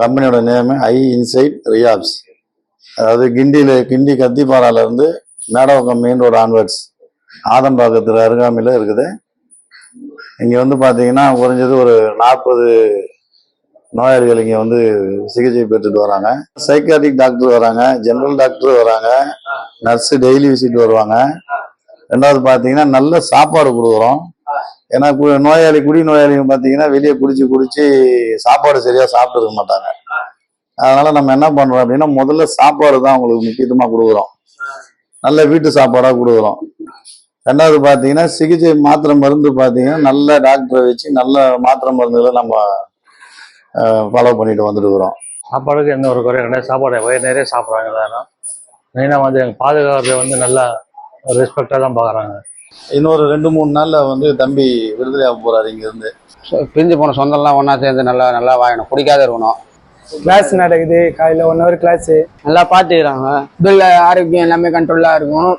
கம்பெனியோட நேமு ஐ இன்சைட் ரியாப்ஸ். அதாவது கிண்டியில் கிண்டி கத்திப்பாறாலேருந்து மேடவக்கம் மெயின் ரோடு ஆன்வர்ட்ஸ் ஆதம்பாக்கத்தில் அருகாமையில் இருக்குது. இங்கே வந்து பார்த்தீங்கன்னா குறைஞ்சது ஒரு நாற்பது நோயாளிகள் இங்கே வந்து சிகிச்சை பெற்றுட்டு வராங்க. சைக்காட்டிக் டாக்டர் வராங்க ஜென்ரல் டாக்டர் வராங்க நர்ஸு டெய்லி விசிட் வருவாங்க. ரெண்டாவது பார்த்தீங்கன்னா நல்ல சாப்பாடு கொடுக்குறோம். ஏன்னா கு- நோயாளி குடி நோயாளிங்க பார்த்தீங்கன்னா வெளியே குடிச்சு குடிச்சு சாப்பாடு சரியாக சாப்பிட்டுருக்க மாட்டாங்க. அதனால நம்ம என்ன பண்றோம் அப்படின்னா முதல்ல சாப்பாடு தான் அவங்களுக்கு முக்கியத்துவமாக கொடுக்குறோம். நல்ல வீட்டு சாப்பாடாக கொடுக்குறோம். ரெண்டாவது பார்த்தீங்கன்னா சிகிச்சை மாத்திரை மருந்து பார்த்தீங்கன்னா நல்ல டாக்டரை வச்சு நல்ல மாத்திரை மருந்துகளை நம்ம ஃபாலோ பண்ணிட்டு வந்துட்டுருக்குறோம் சாப்பாடுக்கு எந்த ஒரு குறையும்? கிடையாது சாப்பாடு வயிறு நிறைய சாப்பிட்றாங்க எல்லாரும். மெயினாக வந்து எங்கள் பாதுகாப்பு வந்து நல்லா ரெஸ்பெக்டாக தான் பார்க்குறாங்க. இன்னொரு ரெண்டு மூணு நாள்ல வந்து தம்பி விடுதலையாக போறாரு இங்க இருந்து சொ- பிரிஞ்சு போன சொந்தம்லாம் ஒன்றா சேர்ந்து நல்லா நல்லா வாழணும் குடிக்காத இருக்கணும் கிளாஸ் நடக்குது காலையில் ஒன் ஹவர் கிளாஸு நல்லா பார்த்துக்கிறாங்க உடல் ஆரோக்கியம் எல்லாமே கண்ட்ரோலாக இருக்கும்.